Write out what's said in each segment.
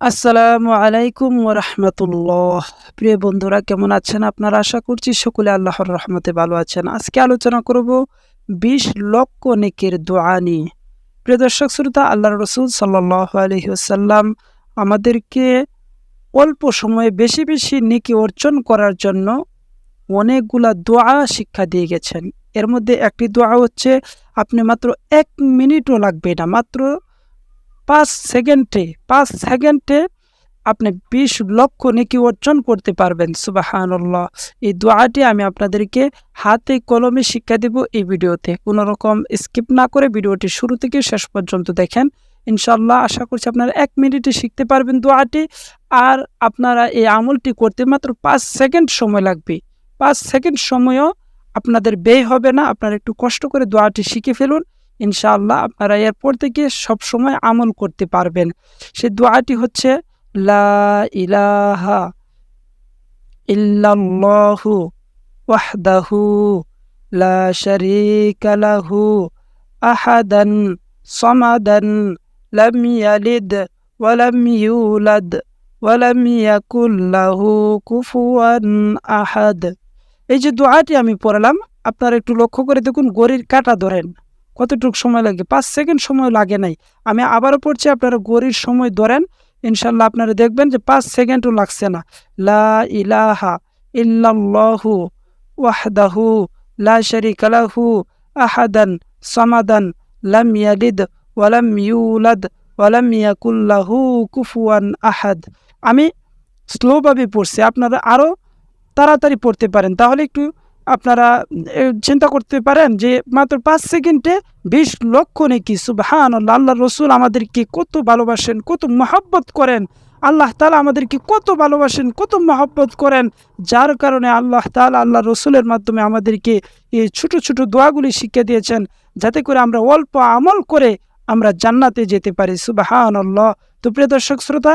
আসসালামু আলাইকুম রহমতুল্লাহ। প্রিয় বন্ধুরা, কেমন আছেন আপনারা? আশা করছি সকলে আল্লাহর রহমতে ভালো আছেন। আজকে আলোচনা করব বিশ লক্ষ নেকের দোয়া নিয়ে। প্রিয় দর্শক, শ্রোতা আল্লাহ রসুল সাল্লাহ আলহিহাসাল্লাম আমাদেরকে অল্প সময়ে বেশি বেশি নেকি অর্জন করার জন্য অনেকগুলা দোয়া শিক্ষা দিয়ে গেছেন। এর মধ্যে একটি দোয়া হচ্ছে, আপনি মাত্র এক মিনিটও লাগবে না, মাত্র পাঁচ সেকেন্ডে পাঁচ সেকেন্ডে আপনি বিশ লক্ষ নেকি অর্জন করতে পারবেন। সুবাহান্লাহ এই দোয়াটি আমি আপনাদেরকে হাতে কলমে শিক্ষা দেব এই ভিডিওতে। কোনো রকম স্কিপ না করে ভিডিওটি শুরু থেকে শেষ পর্যন্ত দেখেন। ইনশাল্লাহ আশা করছি আপনারা এক মিনিটে শিখতে পারবেন দোয়াটি। আর আপনারা এই আমলটি করতে মাত্র পাঁচ সেকেন্ড সময় লাগবে। পাঁচ সেকেন্ড সময়ও আপনাদের ব্যয় হবে না। আপনারা একটু কষ্ট করে দোয়াটি শিখে ফেলুন। ইনশাআল্লাহ আপনারা এরপর থেকে সব সময় আমল করতে পারবেন। সে দোয়াটি হচ্ছে, লা ইলাহা ওয়াহদাহু লা আহাদ। এই যে দোয়াটি আমি পড়লাম, আপনারা একটু লক্ষ্য করে দেখুন গড়ির কাটা ধরেন। কতটুকু সময় লাগে? পাঁচ সেকেন্ড সময় লাগে নাই। আমি আবারও পড়ছি, আপনারা গড়ির সময় ধরেন ইনশাল্লাহ আপনারা দেখবেন যে পাঁচ সেকেন্ডও লাগছে না। লা ইলাহা ইল্লাল্লাহু ওয়াহদাহু লা শারিকা লাহু আহাদান সামাদান লাম ইয়ালিদ ওয়ালাম ইউলাদ ওয়ালাম ইয়াকুল্লাহু কুফুয়ান আহাদ। আমি স্লোভাবে পড়ছি, আপনারা আরও তাড়াতাড়ি পড়তে পারেন। তাহলে একটু আপনারা চিন্তা করতে পারেন যে মাত্র পাঁচ সেকেন্ডে বিশ লক্ষ নাকি সুবাহান আল্লাহ রসুল আমাদেরকে কত ভালোবাসেন, কত মহাব্বত করেন। আল্লাহ তালা আমাদেরকে কত ভালোবাসেন, কত মহাব্বত করেন। যার কারণে আল্লাহ তালা আল্লাহ রসুলের মাধ্যমে আমাদেরকে এই ছোট ছোট দোয়াগুলি শিক্ষা দিয়েছেন, যাতে করে আমরা অল্প আমল করে আমরা জান্নাতে যেতে পারি সুবাহান আল্লাহ তো প্রিয় দর্শক, শ্রোতা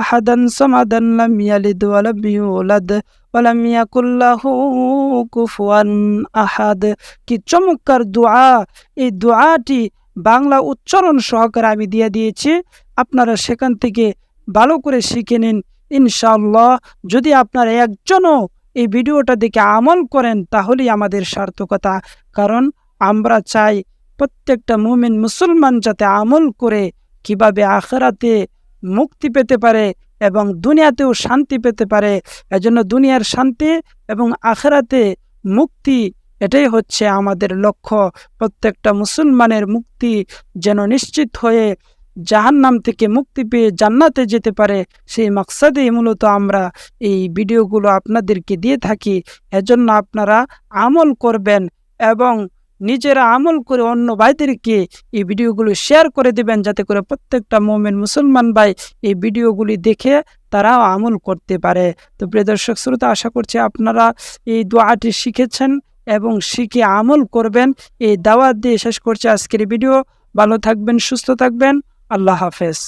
আহাদান সামাদান লাম ইয়ালিদ ওয়া লাম ইউলাদ ওয়ালাম ইয়াকুল্লাহু কুফুয়ান আহাদ কি চমৎকার দোয়া। এই দোয়াটি বাংলা উচ্চারণ সহকারে আমি দিয়ে দিয়েছি। আপনারা সেখান থেকে ভালো করে শিখে নিন, ইনশাআল্লাহ। যদি আপনারা একজনও এই ভিডিওটা দেখে আমল করেন, তাহলেই আমাদের সার্থকতা। কারণ আমরা চাই প্রত্যেকটা মুমিন মুসলমান যাতে আমল করে, কীভাবে আখেরাতে মুক্তি পেতে পারে এবং দুনিয়াতেও শান্তি পেতে পারে। এজন্য দুনিয়ার শান্তি এবং আখেরাতে মুক্তি এটাই হচ্ছে আমাদের লক্ষ্য। প্রত্যেকটা মুসলমানের মুক্তি যেন নিশ্চিত হয়ে জাহান্নাম থেকে মুক্তি পেয়ে জান্নাতে যেতে পারে, সেই মাকসাদেই মূলত আমরা এই ভিডিওগুলো আপনাদেরকে দিয়ে থাকি। এজন্য আপনারা আমল করবেন এবং নিজেরা আমল করে অন্য ভাইদেরকে এই ভিডিওগুলো শেয়ার করে দেবেন যাতে করে প্রত্যেকটা মোমেন মুসলমান ভাই এই ভিডিওগুলি দেখে তারাও আমল করতে পারে। তো প্রিয় দর্শক, শ্রোতা, আশা করছি আপনারা এই দোয়াটি শিখেছেন এবং শিখে আমল করবেন। এই দাওয়াত দিয়ে শেষ করছে আজকের ভিডিও। ভালো থাকবেন, সুস্থ থাকবেন। আল্লাহ হাফেজ।